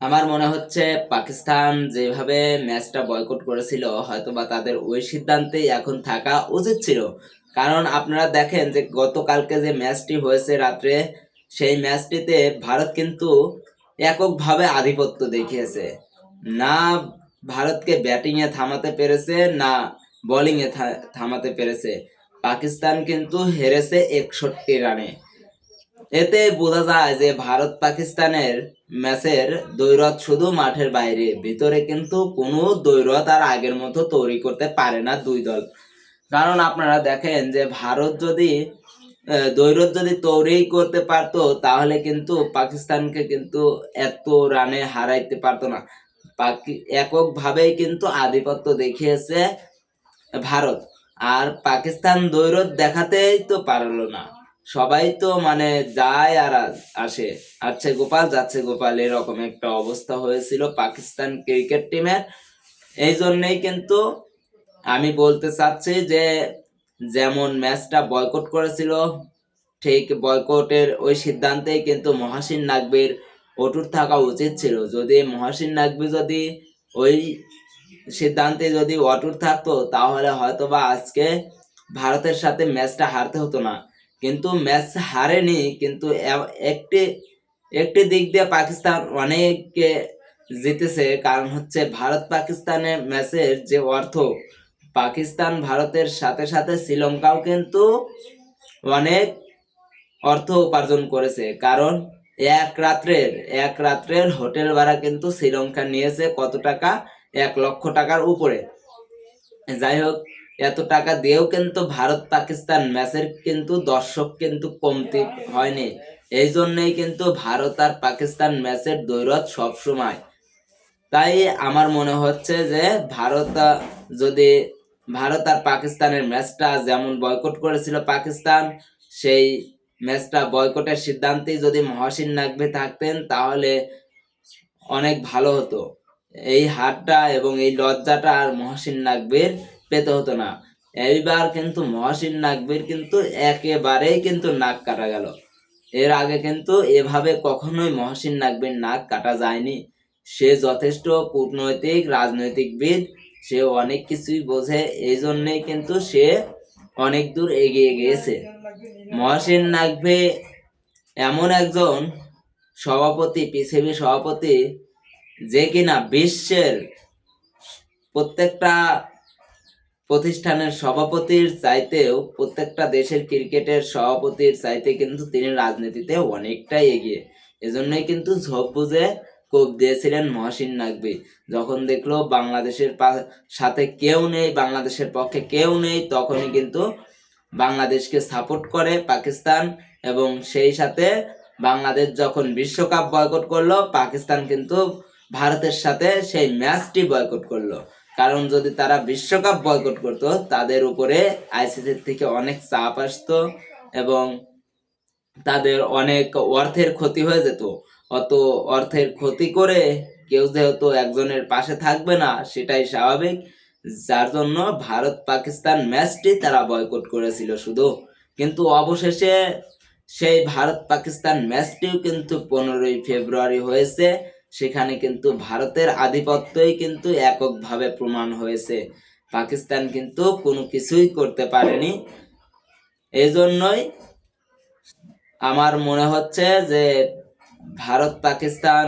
আমার মনে হচ্ছে পাকিস্তান যেভাবে ম্যাচটা বয়কট করেছিল, হয়তোবা তাদের ওই সিদ্ধান্তেই এখন থাকা উচিত ছিল। কারণ আপনারা দেখেন যে গতকালকে যে ম্যাচটি হয়েছে রাত্রে, সেই ম্যাচটিতে ভারত কিন্তু এককভাবে আধিপত্য দেখিয়েছে। না ভারতকে ব্যাটিংয়ে থামাতে পেরেছে, না বোলিংয়ে থামাতে পেরেছে। পাকিস্তান কিন্তু হেরেছে একষট্টি রানে। এতে বোঝা যায় যে ভারত পাকিস্তানের ম্যাচের দৈরত শুধু মাঠের বাইরে, ভিতরে কিন্তু কোনো দৈরত আর আগের মতো তৈরি করতে পারে না দুই দল। কারণ আপনারা দেখেন যে ভারত যদি দৈরত যদি তৈরি করতে পারতো, তাহলে কিন্তু পাকিস্তানকে কিন্তু এত রানে হারাইতে পারতো না। পাকি, এককভাবেই কিন্তু আধিপত্য দেখিয়েছে ভারত। আর পাকিস্তান দৈরত দেখাতেই তো পারল না। সবাই তো মানে যায় আর আসে। আচ্ছে গোপাল, যাচ্ছে গোপাল, এরকম একটা অবস্থা হয়েছিল পাকিস্তান ক্রিকেট টিমের। এই জন্যই কিন্তু আমি বলতে চাচ্ছি যে, যেমন ম্যাচটা বয়কট করেছিল, ঠিক বয়কটের ওই সিদ্ধান্তেই কিন্তু মহাসিন নাকবির অটুট থাকা উচিত ছিল। যদি মহাসিন নাকবি যদি ওই সিদ্ধান্তে যদি অটুট থাকতো, তাহলে হয়তোবা আজকে ভারতের সাথে ম্যাচটা হারতে হতো না। কিন্তু ম্যাচ হারেনি, কিন্তু একটি একটি দিক দিয়ে পাকিস্তান অনেক জিতেছে, কারণ হচ্ছে ভারত পাকিস্তানের ম্যাচের যে অর্থ, পাকিস্তান ভারতের সাথে সাথে শ্রীলঙ্কাও কিন্তু অনেক অর্থ উপার্জন করেছে, কারণ এক রাত্রের এক রাত্রের হোটেল ভাড়া কিন্তু শ্রীলঙ্কা নিয়েছে কত টাকা? এক লক্ষ টাকার উপরে। যাই হোক এত টাকা দিয়েও কিন্তু ভারত পাকিস্তান ম্যাচের কিন্তু দর্শক কিন্তু কমতি হয়নি। এই জন্যই কিন্তু ভারত আর পাকিস্তান ম্যাচের দৈরত সবসময়। তাই আমার মনে হচ্ছে যে ভারত, যদি ভারত আর পাকিস্তানের ম্যাচটা যেমন বয়কট করেছিল পাকিস্তান, সেই ম্যাচটা বয়কটের সিদ্ধান্তে যদি মহাসিন নাকভি থাকতেন, তাহলে অনেক ভালো হতো। এই হারটা এবং এই লজ্জাটা আর মহাসিন নাকবির পেতে হতো না। এইবার কিন্তু মহাসিন নাকবির কিন্তু একেবারেই কিন্তু নাক কাটা গেল। এর আগে কিন্তু এভাবে কখনোই মহাসিন নাকবির নাক কাটা যায়নি। সে যথেষ্ট কূটনৈতিক, রাজনৈতিকবিদ, সে অনেক কিছুই বোঝে এই জন্যেই কিন্তু সে অনেক দূর এগিয়ে গিয়েছে। মহাসিন নাকভি এমন একজন সভাপতি পিসিবি সভাপতি, যে কিনা বিশ্বের প্রত্যেকটা প্রতিষ্ঠানের সভাপতির চাইতেও প্রত্যেকটা দেশের ক্রিকেটের সভাপতির চাইতে কিন্তু তিনি রাজনীতিতে অনেকটাই এগিয়ে। এজন্যই কিন্তু ঝোপ বুঝে কোপ দিয়েছিলেন মহসিন নাকবি যখন দেখল বাংলাদেশের সাথে কেউ নেই, বাংলাদেশের পক্ষে কেউ নেই, তখনই কিন্তু বাংলাদেশকে সাপোর্ট করে পাকিস্তান এবং সেই সাথে বাংলাদেশ যখন বিশ্বকাপ বয়কট করল, পাকিস্তান কিন্তু ভারতের সাথে সেই ম্যাচটি বয়কট করল। কারণ যদি তারা বিশ্বকাপ বয়কট করতো, তাদের উপরে আইসিসি থেকে অনেক চাপ আসতো এবং তাদের অনেক অর্থের ক্ষতি হয়ে যেত। অত অর্থের ক্ষতি করে কেউ যেহেতু একজনের পাশে থাকবে না, সেটাই স্বাভাবিক। যার জন্য ভারত পাকিস্তান ম্যাচটি তারা বয়কট করেছিল শুধু। কিন্তু অবশেষে সেই ভারত পাকিস্তান ম্যাচটিও কিন্তু পনেরোই ফেব্রুয়ারি হয়েছে। সেখানে কিন্তু ভারতের আধিপত্যই কিন্তু এককভাবে প্রমাণ হয়েছে। পাকিস্তান কিন্তু কোনো কিছুই করতে পারেনি। এই জন্যই আমার মনে হচ্ছে যে ভারত পাকিস্তান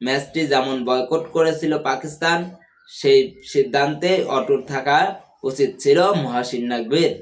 ম্যাচটি যেমন বয়কট করেছিল পাকিস্তান, সেই সিদ্ধান্তে অটুট থাকা উচিত ছিল মহাসিন নাকবির